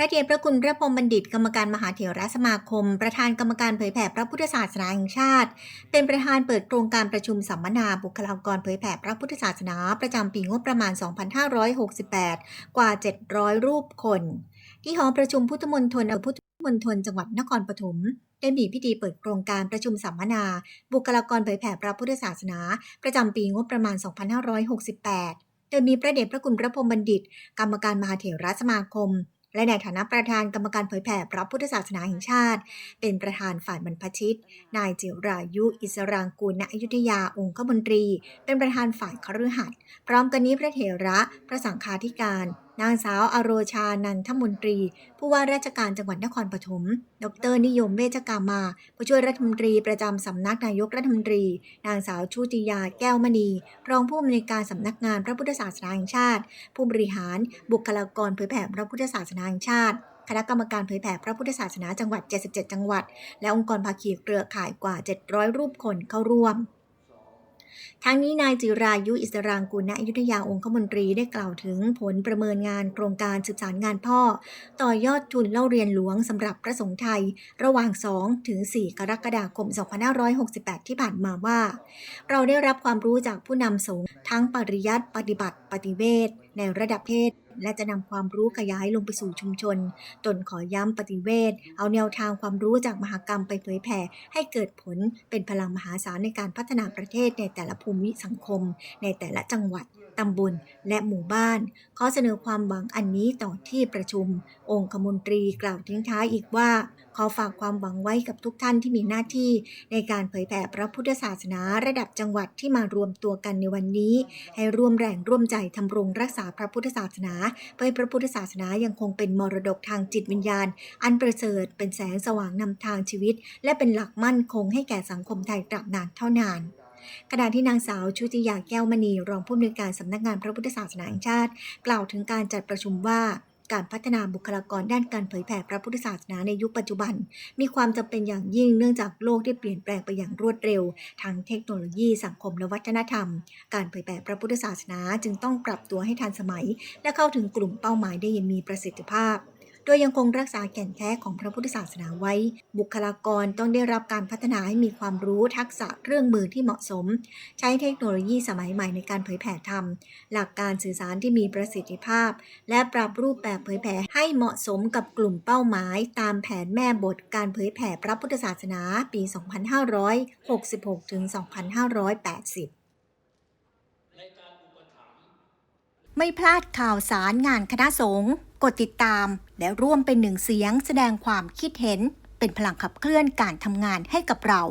พระเดชพระคุณพระพรมบัณฑิตกรรมการมหาเถรสมาคม ประธานกรรมการเผยแผ่พระพุทธศาสนาแห่งชาติ เป็นประธานเปิดโครงการประชุมสัมมนาบุคลากรเผยแผ่พระพุทธศาสนา ประจำปีงบประมาณ 2568 กว่า 700 รูปคน ที่หอประชุมพุทธมณฑลอำเภอพุทธมณฑลจังหวัดนครปฐมได้มีพิธีเปิดโครงการประชุมสัมมนา บุคลากรเผยแผ่พระพุทธศาสนา ประจำปีงบประมาณ 2568 โดยมีพระเดชพระคุณพระพรมบัณฑิต กรรมการมหาเถรสมาคม และในฐานะประธานกรรมการเผยแผ่พระพุทธศาสนาแห่งชาติ เป็นประธานฝ่ายบรรพชิต นายจิรายุ อิสรางกูลณอยุธยาองคมนตรี เป็นประธานฝ่ายคฤหัสถ์พร้อมกันนี้พระเถระ พระสังฆาธิการ นางสาวอโรชานันทมนตรี ผู้ว่าราชการจังหวัดนครปฐม ดรนิยมเวชกามา ผู้ช่วยรัฐมนตรีประจำสำนักนายกรัฐมนตรี นางสาวชูติยาแก้วมณี รองผู้อำนวยการสำนักงานพระพุทธศาสนาแห่งชาติ ผู้บริหาร บุคลากรเผยแผ่พระพุทธศาสนาแห่งชาติคณะกรรมการเผยแผ่พระพุทธศาสนาจังหวัด 77 จังหวัด และองค์กรภาคีเครือข่ายกว่า 700 รูปคนเข้าร่วม ทั้งนี้นายจิรายุอิสรางกุลณอยุธยาองคมนตรีได้กล่าวถึงผลประเมินงานโครงการสืบสารงานพ่อ ต่อยอดทุนเล่าเรียนหลวงสำหรับพระสงฆ์ไทย ระหว่าง 2 ถึง 4 กรกฎาคม 2568 ที่ผ่านมาว่า เราได้รับความรู้จากผู้นำสงฆ์ทั้งปริยัติปฏิบัติปฏิเวทในระดับเพศ และจะนำความรู้ขยายลงไปสู่ชุมชน ตนขอย้ำปฏิเวทเอาแนวทางความรู้จากมหากรรมไปเผยแผ่ให้เกิดผลเป็นพลังมหาศาลในการพัฒนาประเทศในแต่ละภูมิสังคม ในแต่ละจังหวัด ตำบล และหมู่บ้าน ขอเสนอความหวังอันนี้ต่อที่ประชุม องคมนตรีกล่าวทิ้งท้ายอีกว่า ขอฝากความหวังไว้กับทุกท่านที่มีหน้าที่ ในการเผยแผ่พระพุทธศาสนาระดับจังหวัดที่มารวมตัวกันในวันนี้ ให้ร่วมแรงร่วมใจทำรงรักษาพระพุทธศาสนา เพื่อพระพุทธศาสนายังคงเป็นมรดกทางจิตวิญญาณ อันประเสริฐเป็นแสงสว่างนำทางชีวิต และเป็นหลักมั่นคงให้แก่สังคมไทยตราบนานเท่านาน ขณะที่นางสาวชุติยาแก้วมณี รองผู้อำนวยการสำนักงานพระพุทธศาสนาแห่งชาติ กล่าวถึงการจัดประชุมว่าการพัฒนาบุคลากรด้านการเผยแผ่พระพุทธศาสนาในยุคปัจจุบัน มีความจำเป็นอย่างยิ่งเนื่องจากโลกได้เปลี่ยนแปลงไปอย่างรวดเร็วทั้งเทคโนโลยีสังคมและวัฒนธรรม การเผยแผ่พระพุทธศาสนาจึงต้องปรับตัวให้ทันสมัย และเข้าถึงกลุ่มเป้าหมายได้อย่างมีประสิทธิภาพ โดยยังคงรักษาแก่นแท้ของพระพุทธศาสนาไว้ บุคลากรต้องได้รับการพัฒนาให้มีความรู้ทักษะเครื่องมือที่เหมาะสม ใช้เทคโนโลยีสมัยใหม่ในการเผยแผ่ธรรม หลักการสื่อสารที่มีประสิทธิภาพ และปรับรูปแบบเผยแผ่ให้เหมาะสมกับกลุ่มเป้าหมาย ตามแผนแม่บทการเผยแผ่พระพุทธศาสนาปี 2566 ถึง 2580ไม่พลาดข่าวสารงานคณะสงฆ์ กดติดตาม และร่วมเป็นหนึ่งเสียงแสดงความคิดเห็น เป็นพลังขับเคลื่อนการทำงานให้กับเรา